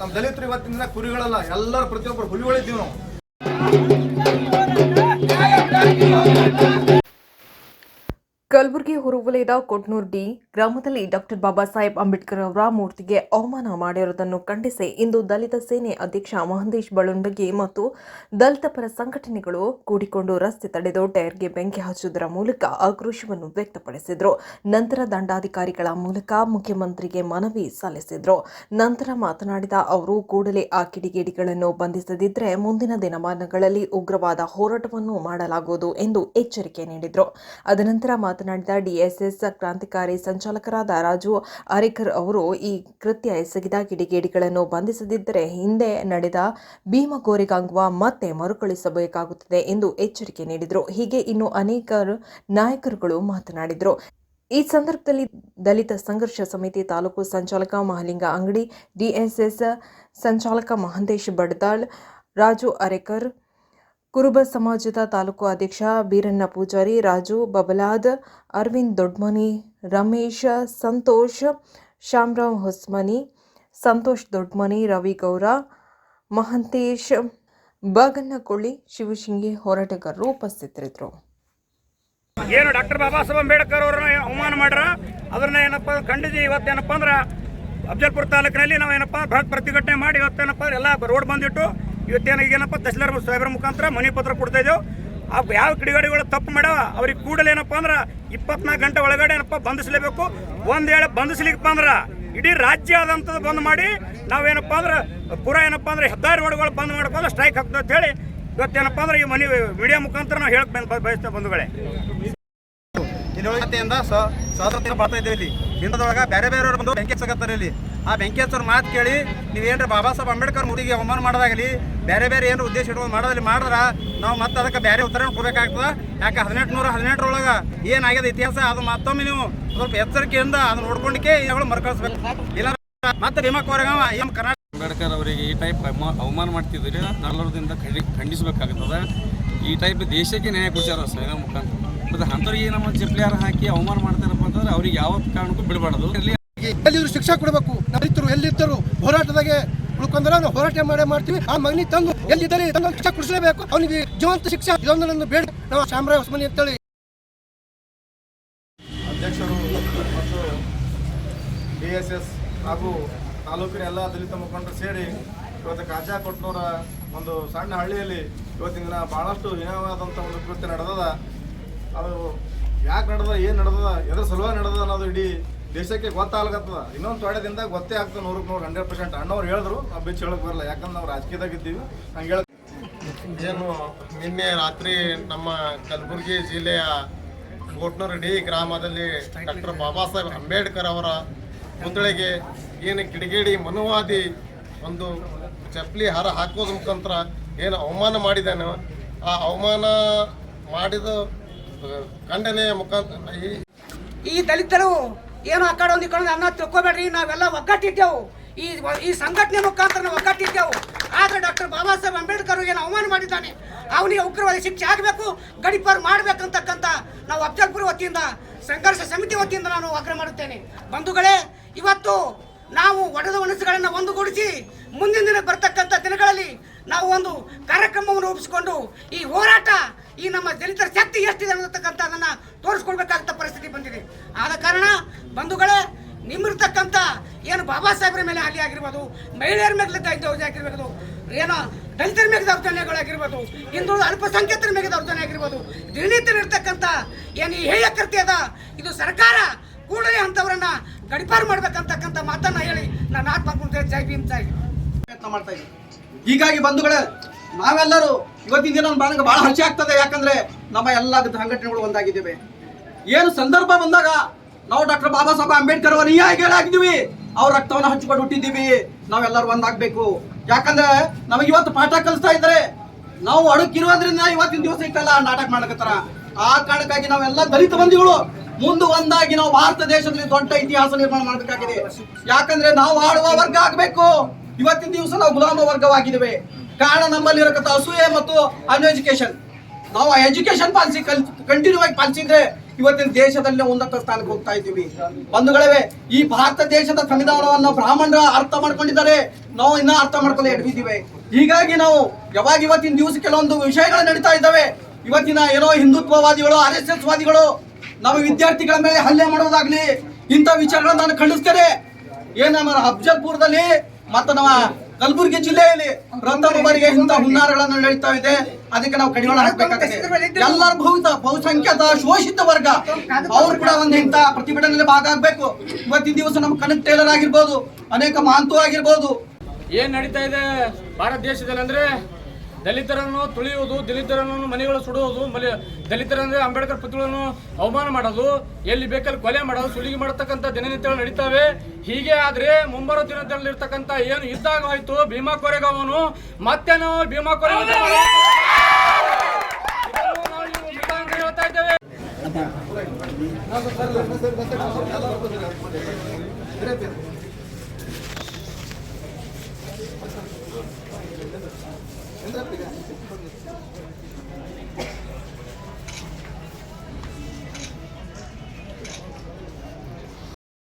ನಮ್ಮ ದಲಿತರು ಇವತ್ತಿನ ದಿನ ಕುರಿಗಳಲ್ಲ ಎಲ್ಲರೂ ಪ್ರತಿಯೊಬ್ಬರು ಹುಲಿಗಳಿದ್ದೀವಿ ನಾವು. ಕಲಬುರಗಿ ಹೊರವಲಯದ ಕೊಟ್ನೂರ್ ಡಿ ಗ್ರಾಮದಲ್ಲಿ ಡಾಕ್ಟರ್ ಬಾಬಾ ಸಾಹೇಬ್ ಅಂಬೇಡ್ಕರ್ ಅವರ ಮೂರ್ತಿಗೆ ಅವಮಾನ ಮಾಡಿರುವುದನ್ನು ಖಂಡಿಸಿ ಇಂದು ದಲಿತ ಸೇನೆ ಅಧ್ಯಕ್ಷ ಮಹಂದೇಶ್ ಬಳುಂಡಗಿ ಮತ್ತು ದಲಿತ ಪರ ಸಂಘಟನೆಗಳು ಕೂಡಿಕೊಂಡು ರಸ್ತೆ ತಡೆದು ಟೈರ್ಗೆ ಬೆಂಕಿ ಹಚ್ಚುವುದರ ಮೂಲಕ ಆಕ್ರೋಶವನ್ನು ವ್ಯಕ್ತಪಡಿಸಿದರು. ನಂತರ ದಂಡಾಧಿಕಾರಿಗಳ ಮೂಲಕ ಮುಖ್ಯಮಂತ್ರಿಗೆ ಮನವಿ ಸಲ್ಲಿಸಿದರು. ನಂತರ ಮಾತನಾಡಿದ ಅವರು, ಕೂಡಲೇ ಆ ಕಿಡಿಗೇಡಿಗಳನ್ನು ಬಂಧಿಸದಿದ್ದರೆ ಮುಂದಿನ ದಿನಮಾನಗಳಲ್ಲಿ ಉಗ್ರವಾದ ಹೋರಾಟವನ್ನು ಮಾಡಲಾಗುವುದು ಎಂದು ಎಚ್ಚರಿಕೆ ನೀಡಿದರು. ಅದನಂತರ ಮಾತನಾಡಿದ ಡಿಎಸ್ಎಸ್ ಕ್ರಾಂತಿಕಾರಿ ಸಂಚಾಲಕರಾದ ರಾಜು ಅರೇಕರ್ ಅವರು, ಈ ಕೃತ್ಯ ಎಸಗಿದ ಕಿಡಿಗೇಡಿಗಳನ್ನು ಬಂಧಿಸದಿದ್ದರೆ ಹಿಂದೆ ನಡೆದ ಭೀಮಗೋರೆಗಾಂಗ್ವಾ ಮತ್ತೆ ಮರುಕಳಿಸಬೇಕಾಗುತ್ತದೆ ಎಂದು ಎಚ್ಚರಿಕೆ ನೀಡಿದರು. ಹೀಗೆ ಇನ್ನು ಅನೇಕ ನಾಯಕರುಗಳು ಮಾತನಾಡಿದರು. ಈ ಸಂದರ್ಭದಲ್ಲಿ ದಲಿತ ಸಂಘರ್ಷ ಸಮಿತಿ ತಾಲೂಕು ಸಂಚಾಲಕ ಮಹಲಿಂಗ ಅಂಗಡಿ, ಡಿಎಸ್ಎಸ್ ಸಂಚಾಲಕ ಮಹಂತೇಶ್ ಬಡ್ದಾಳ್, ರಾಜು ಅರೇಕರ್ ಕುರುಬ ಸಮಾಜದ ತಾಲೂಕು ಅಧ್ಯಕ್ಷ ಬೀರಣ್ಣ ಪೂಜಾರಿ, ರಾಜು ಬಬಲಾದ್, ಅರವಿಂದ್ ದೊಡ್ಮನಿ, ರಮೇಶ್, ಸಂತೋಷ್, ಶ್ಯಾಮರಾವ್ ಹೊಸ್ಮನಿ, ಸಂತೋಷ್ ದೊಡ್ಮನಿ, ರವಿ ಗೌರ, ಮಹಂತೇಶ್ ಬಾಗನ್ನಕೊಳ್ಳಿ ಶಿವಶಿಂಗಿ ಹೋರಾಟಗಾರರು ಉಪಸ್ಥಿತರಿದ್ದರು. ಏನು ಡಾಕ್ಟರ್ ಬಾಬಾ ಸಾಹೇಬ್ ಅಂಬೇಡ್ಕರ್ ಅವ್ರನ್ನ ಅವಮಾನ ಮಾಡ್ರ? ಅದನ್ನ ಏನಪ್ಪ ಖಂಡಿಸಿ ಇವತ್ತೇನಪ್ಪ ಅಂದ್ರೆ ಅಫಜಲ್ಪುರ ತಾಲೂಕಿನಲ್ಲಿ ನಾವು ಏನಪ್ಪ ಬೃಹತ್ ಪ್ರತಿಭಟನೆ ಮಾಡಿ ಇವತ್ತೇನಪ್ಪ ಎಲ್ಲ ರೋಡ್ ಬಂದಿಟ್ಟು ಇವತ್ತೇನ ಈಗೇನಪ್ಪ ತಹಸೀಲ್ದಾರ್ ಸಾಹೇಬ್ರ ಮುಖಾಂತರ ಮನೆ ಪತ್ರ ಕೊಡ್ತಾ ಇದ್ದೇವೆ. ಆ ಯಾವ ಕಿಡಿಗಾಡಿಗಳು ತಪ್ಪು ಮಾಡ್ಯಾವ ಅವ್ರಿಗೆ ಕೂಡಲೇ ಏನಪ್ಪ ಅಂದ್ರೆ ಇಪ್ಪತ್ನಾಲ್ಕು ಗಂಟೆ ಒಳಗಡೆ ಏನಪ್ಪ ಬಂಧಿಸಲೇಬೇಕು? ಒಂದು ಹೇಳಿ ಬಂಧಿಸ್ಲಿಕ್ಕಪ್ಪ ಅಂದ್ರೆ ಇಡೀ ರಾಜ್ಯ ಆದಂಥದ್ದು ಬಂದ್ ಮಾಡಿ ನಾವೇನಪ್ಪ ಅಂದ್ರೆ ಪುರ ಏನಪ್ಪ ಅಂದ್ರೆ ಹೆದ್ದಾರಿ ರೋಡ್ಗಳು ಬಂದ್ ಮಾಡ್ಕೊಂಡು ಸ್ಟ್ರೈಕ್ ಹಾಕ್ತದೆ ಅಂತ ಹೇಳಿ ಇವತ್ತೇನಪ್ಪ ಅಂದ್ರೆ ಈ ಮನೆ ಮೀಡಿಯಾ ಮುಖಾಂತರ ನಾವು ಹೇಳಕ್ ಬಯಸ್ತೇವೆ ಬಂಧುಗಳೇ. ಇಲ್ಲಿಂದ ಸ್ವಾತಂತ್ರ್ಯ ಬರ್ತಾ ಇದ್ದೇವೆ ಇಲ್ಲಿ. ಹಿಂದದೊಳಗ ಬೇರೆ ಬೇರೆಯವ್ರು ಬಂದು ಬೆಂಕಿ ಸಿಗತ್ತಾರೆ ಇಲ್ಲಿ. ಆ ವೆಂಕಟೇಶ್ವರ ಮಾತು ಕೇಳಿ ನೀವು ಬಾಬಾ ಸಾಹೇಬ್ ಅಂಬೇಡ್ಕರ್ ಮುಡಿಗೆ ಅವಮಾನ ಮಾಡೋದಾಗಲಿ, ಬೇರೆ ಬೇರೆ ಏನು ಉದ್ದೇಶ ಇಟ್ಕೊಂಡು ಮಾಡೋದಲ್ಲಿ ಮಾಡಿದ್ರ, ನಾವು ಮತ್ತೆ ಅದಕ್ಕೆ ಬೇರೆ ಉತ್ತರ ಕೊಡಬೇಕಾಗ್ತದೆ. ಯಾಕೆ ಹದಿನೆಂಟು ನೂರ ಹದಿನೆಂಟರೊಳಗೆ ಏನಾಗ್ಯದ ಇತಿಹಾಸ, ಅದು ಮತ್ತೊಮ್ಮೆ ನೀವು ಸ್ವಲ್ಪ ಎಚ್ಚರಿಕೆಯಿಂದ ಅದನ್ನ ನೋಡ್ಕೊಂಡಿಕೆ ಇವುಗಳು ಮರ್ಕಳಿಸ್ಬೇಕು. ಇಲ್ಲ ಮತ್ತೆ ಭೀಮಾ ಕೋರೆಗಾಂವ ಎಂ ಕರ್ನಾಟಕ ಅಂಬೇಡ್ಕರ್ ಅವರಿಗೆ ಈ ಟೈಪ್ ಅವಮಾನ ಮಾಡ್ತಿದ್ರೆ ನಾಲ್ವರದಿಂದ ಖಂಡಿ, ಖಂಡಿಸಬೇಕಾಗ್ತದೆ. ಈ ಟೈಪ್ ದೇಶಕ್ಕೆ ನ್ಯಾಯ ಕೊಡ್ತಾರ ಸಂವಿಧಾನ ಮುಖಾಂತರ ಮತ್ತು ಅಂಥವ್ರಿಗೆ ನಮ್ಮ ಚಿಪ್ಲಿಯಾರ ಹಾಕಿ ಅವಮಾನ ಮಾಡ್ತಾರಪ್ಪ ಅಂತಂದ್ರೆ ಅವ್ರಿಗೆ ಯಾವ ಕಾರಣಕ್ಕೂ ಬಿಡಬಾರ್ದು. ಎಲ್ಲಿದ್ರು ಶಿಕ್ಷೆ ಕೊಡಬೇಕು. ರೈತರು ಎಲ್ಲಿದ್ದರು ಹೋರಾಟದಾಗೆ ಉಳ್ಕೊಂಡ್ರೆ ನಾವು ಹೋರಾಟ ಮಾಡೇ ಮಾಡ್ತೀವಿ. ಆ ಮಗನಿ ತಂದು ಎಲ್ಲಿದ್ದಾರೆ ತಂದು ಶಿಕ್ಷೆ ಕೊಡಿಸಲೇಬೇಕು. ಅವನಿಗೆ ಜೀವಂತ ಶಿಕ್ಷೆ ಇದೊಂದು ಬೇಡ. ನಾವು ಶಾಮರಾವ್ ಹೊಸಮನಿ ಅಂತೇಳಿ. ಅಧ್ಯಕ್ಷರು, ಮತ್ತು ಡಿ ಎಸ್ ಎಸ್ ಹಾಗೂ ತಾಲೂಕಿನ ಎಲ್ಲ ದಲಿತ ಮುಖಂಡರು ಸೇರಿ ಇವತ್ತು ಕಾಜಾ ಕೊಟ್ನೂರ ಒಂದು ಸಣ್ಣ ಹಳ್ಳಿಯಲ್ಲಿ ಇವತ್ತಿನ ದಿನ ಭಾಳಷ್ಟು ಹೀನವಾದಂಥ ಒಂದು ಕೃತ್ಯ ನಡೆದದ. ಅದು ಯಾಕೆ ನಡೆದ, ಏನು ನಡೆದದ, ಎದ್ರ ಸಲುವಾಗಿ ನಡೆದದ ಅನ್ನೋದು ಇಡೀ ದೇಶಕ್ಕೆ ಗೊತ್ತಾಗ್ಲತ್ತದ ಇನ್ನೊಂದು ತೊಡೆ ದಿನದಾಗ ಗೊತ್ತೇ ಆಗ್ತದೆ ನೂರಕ್ಕೆ ನೂರು ಹಂಡ್ರೆಡ್ ಪರ್ಸೆಂಟ್ ಅಣ್ಣವ್ರು ಹೇಳಿದ್ರು ನಾವು ಬಿಚ್ಚು ಹೇಳಕ್ ಬರಲ್ಲ. ಯಾಕಂದ್ರೆ ನಾವು ರಾಜಕೀಯದಾಗ ಇದ್ದೀವಿ. ಹಂಗೆ ಹೇಳ ಏನು ನಿನ್ನೆ ರಾತ್ರಿ ನಮ್ಮ ಕಲಬುರಗಿ ಜಿಲ್ಲೆಯ ಗೋಟ್ನರಡಿ ಗ್ರಾಮದಲ್ಲಿ ಡಾಕ್ಟರ್ ಬಾಬಾ ಸಾಹೇಬ್ ಅಂಬೇಡ್ಕರ್ ಅವರ ಪುತ್ಳಿಗೆ ಏನು ಕಿಡಿಗೇಡಿ ಮನುವಾದಿ ಒಂದು ಚಪ್ಪಲಿ ಹಾರ ಹಾಕೋದ್ರ ಮುಖಾಂತರ ಏನು ಅವಮಾನ ಮಾಡಿದ್ದಾನೆ ಆ ಅವಮಾನ ಮಾಡಿದ ಖಂಡನೆಯ ಮುಖಾಂತರ ಈ ಈ ದಲಿತರು ಏನು ಆ ಕಡೆ ಒಂದು ಈ ಕಡೆ ಅನ್ನ ತಿಳ್ಕೊಬೇಡ್ರಿ, ನಾವೆಲ್ಲ ಒಗ್ಗಟ್ಟಿದ್ದೆವು. ಈ ಈ ಸಂಘಟನೆ ಮುಖಾಂತರ ನಾವು ಒಗ್ಗಟ್ಟಿದ್ದೆವು. ಆದರೆ ಡಾಕ್ಟರ್ ಬಾಬಾ ಸಾಹೇಬ್ ಅಂಬೇಡ್ಕರ್ ಏನು ಅವಮಾನ ಮಾಡಿದ್ದಾನೆ? ಅವನಿಗೆ ಉಗ್ರವಾದ ಶಿಕ್ಷೆ ಆಗಬೇಕು, ಗಡಿಪಾರು ಮಾಡಬೇಕಂತಕ್ಕಂಥ ನಾವು ಅಫ್ಜಲ್ಪುರ ವತಿಯಿಂದ, ಸಂಘರ್ಷ ಸಮಿತಿ ವತಿಯಿಂದ ನಾನು ಆಗ್ರಹ ಮಾಡುತ್ತೇನೆ. ಬಂಧುಗಳೇ, ಇವತ್ತು ನಾವು ಒಡೆದ ಮನಸ್ಸುಗಳನ್ನು ಒಂದುಗೂಡಿಸಿ ಮುಂದಿನ ದಿನ ಬರ್ತಕ್ಕಂಥ ದಿನಗಳಲ್ಲಿ ನಾವು ಒಂದು ಕಾರ್ಯಕ್ರಮವನ್ನು ರೂಪಿಸಿಕೊಂಡು ಈ ಹೋರಾಟ ಈ ನಮ್ಮ ದಲಿತರ ಶಕ್ತಿ ಎಷ್ಟಿದೆ ಅನ್ನತಕ್ಕಂಥದನ್ನ ತೋರಿಸ್ಕೊಡ್ಬೇಕಾದಂಥ ಪರಿಸ್ಥಿತಿ ಬಂದಿದೆ. ಆದ ಕಾರಣ ಬಂಧುಗಳೇ, ನಿಮ್ಮಿರ್ತಕ್ಕಂಥ ಏನು ಬಾಬಾ ಸಾಹೇಬ್ರ ಮೇಲೆ ಹಲ್ಲೆ ಆಗಿರ್ಬೋದು, ಮಹಿಳೆಯರ ಮೇಲೆ ದೌರ್ಜನ್ಯ ಆಗಿರ್ಬೋದು, ಏನೋ ದಲಿತರ ಮೇಲೆ ದೌರ್ಜನ್ಯಗಳಾಗಿರ್ಬೋದು ಹಿಂದುಳಿದ ಅಲ್ಪಸಂಖ್ಯಾತರ ಮೇಲೆ ದೌರ್ಜನ್ಯ ಆಗಿರ್ಬೋದು ದಿನನಿತ್ಯನಿರ್ತಕ್ಕಂಥ ಏನು ಈ ಹೇಯ ಕೃತ್ಯ ಅದ ಇದು ಸರ್ಕಾರ ಕೂಡಲೇ ಅಂಥವರನ್ನ ಗಡಿಪಾರು ಮಾಡ್ಬೇಕಂತಕ್ಕಂಥ ಮಾತನ್ನ ಹೇಳಿ ನಾನು ಆತ್ಮಕೃತ ಜೈ ಭೀಮ್ ಸಾಯಿ ಪ್ರಯತ್ನ ಮಾಡ್ತಾ ಇದ್ದೀನಿ. ಹೀಗಾಗಿ ಬಂಧುಗಳೇ ನಾವೆಲ್ಲರೂ ಇವತ್ತಿನ ದಿನ ನನಗೆ ಬಹಳ ಹರ್ಷ ಆಗ್ತದೆ. ಯಾಕಂದ್ರೆ ನಮ್ಮ ಎಲ್ಲ ಸಂಘಟನೆಗಳು ಒಂದಾಗಿದ್ದೇವೆ. ಏನು ಸಂದರ್ಭ ಬಂದಾಗ ನಾವು ಡಾಕ್ಟರ್ ಬಾಬಾ ಸಾಹೇಬ್ ಅಂಬೇಡ್ಕರ್ ಅವರ ಆಗಿದ್ದೀವಿ ಅವ್ರ ರಕ್ತವನ್ನು ಹಂಚಿಕೊಂಡು ಹುಟ್ಟಿದ್ದೀವಿ. ನಾವೆಲ್ಲರೂ ಒಂದಾಗಬೇಕು. ಯಾಕಂದ್ರೆ ನಮಗೆ ಇವತ್ತು ಪಾಠ ಕಲಿಸ್ತಾ ಇದ್ದಾರೆ. ನಾವು ಅಡುಕಿರೋದ್ರಿಂದ ಇವತ್ತಿನ ದಿವಸ ಇಟ್ಟಲ್ಲ ನಾಟಕ ಮಾಡಕತ್ತಾರ ಆ ಕಾರಣಕ್ಕಾಗಿ ನಾವೆಲ್ಲ ದಲಿತ ಬಂಧುಗಳು ಮುಂದೆ ಒಂದಾಗಿ ನಾವು ಭಾರತ ದೇಶದಲ್ಲಿ ದೊಡ್ಡ ಇತಿಹಾಸ ನಿರ್ಮಾಣ ಮಾಡಬೇಕಾಗಿದೆ. ಯಾಕಂದ್ರೆ ನಾವು ಆಳುವ ವರ್ಗ ಆಗಬೇಕು. ಇವತ್ತಿನ ದಿವಸ ನಾವು ಗುಲಾಮ ವರ್ಗವಾಗಿದ್ದೇವೆ. ಕಾರಣ ನಮ್ಮಲ್ಲಿ ಅಸೂಯೆ ಮತ್ತು ಅನ್ಎಜುಕೇಶನ್ ನಾವು ಎಜುಕೇಶನ್ ಪಾಲಿಸಿ ಕಂಟಿನ್ಯೂ ಆಗಿ ಪಾಲಿಸಿದ್ರೆ ಇವತ್ತಿನ ದೇಶದಲ್ಲೇ ಉನ್ನತ ಸ್ಥಾನಕ್ಕೆ ಹೋಗ್ತಾ ಇದ್ದೀವಿ. ಬಂಧುಗಳೇ, ಈ ಭಾರತ ದೇಶದ ಸಂವಿಧಾನವನ್ನು ಬ್ರಾಹ್ಮಣರ ಅರ್ಥ ಮಾಡ್ಕೊಂಡಿದ್ದಾರೆ. ನಾವು ಇನ್ನ ಅರ್ಥ ಮಾಡ್ಕೊಂಡು ಎಡವಿದ್ದೀವಿ ಹೀಗಾಗಿ ನಾವು ಯಾವಾಗ ಇವತ್ತಿನ ದಿವಸ ಕೆಲವೊಂದು ವಿಷಯಗಳು ನಡೀತಾ ಇದ್ದಾವೆ, ಇವತ್ತಿನ ಏನೋ ಹಿಂದುತ್ವವಾದಿಗಳು, ಆರ್ ಎಸ್ ಎಸ್ ವಾದಿಗಳು, ನಮ್ಮ ವಿದ್ಯಾರ್ಥಿಗಳ ಮೇಲೆ ಹಲ್ಲೆ ಮಾಡೋದಾಗ್ಲಿ ಇಂಥ ವಿಚಾರಗಳನ್ನ ನಾನು ಖಂಡಿಸ್ತೇನೆ. ಏನ ನಮ್ಮ ಅಫ್ಜಲ್ಪುರದಲ್ಲಿ ಮತ್ತು ನಮ್ಮ ಕಲಬುರಗಿ ಜಿಲ್ಲೆಯಲ್ಲಿ ಪ್ರಥಮ ಬಾರಿಗೆ ಇಂಥ ಹುನ್ನಾರಗಳನ್ನು ನಡೀತಾ ಇದೆ. ಅದಕ್ಕೆ ನಾವು ಕಡಿವಾಣ ಹಾಕಬೇಕಾಗಿದೆ ಎಲ್ಲರ ಬಹುತ ಬಹುಸಂಖ್ಯಾತ ಶೋಷಿತ ವರ್ಗ. ಅವ್ರು ಕೂಡ ಒಂದು ಇಂಥ ಪ್ರತಿಭಟನೆಯಲ್ಲಿ ಭಾಗ ಆಗ್ಬೇಕು ಇವತ್ತಿನ ದಿವಸ ನಮ್ಮ ಕನಕ್ ಟೇಲರ್ ಆಗಿರ್ಬೋದು ಅನೇಕ ಮಹಾಂತು ಆಗಿರ್ಬೋದು ಏನ್ ನಡೀತಾ ಇದೆ? ಭಾರತ ದೇಶದಲ್ಲಿ ಅಂದ್ರೆ ದಲಿತರನ್ನು ತುಳಿಯುವುದು, ದಲಿತರನ್ನು ಮನೆಗಳು ಸುಡುವುದು ದಲಿತರಂದ್ರೆ ಅಂಬೇಡ್ಕರ್ ಪುತ್ರಗಳನ್ನು ಅವಮಾನ ಮಾಡೋದು, ಎಲ್ಲಿ ಬೇಕಲ್ಲಿ ಕೊಲೆ ಮಾಡೋದು, ಸುಲಿಗೆ ಮಾಡತಕ್ಕಂಥ ದಿನನಿತ್ಯಗಳು ನಡೀತಾವೆ. ಹೀಗೆ ಆದ್ರೆ ಮುಂಬರುವ ದಿನದಲ್ಲಿ ಇರ್ತಕ್ಕಂಥ ಏನು ಇದ್ದಾಗ ಹೋಯ್ತು, ಭೀಮಾ ಕೊರೆಗಾವನು, ಮತ್ತೆ ನಾವು ಭೀಮಾ ಕೊರೆ よろしくお願いします。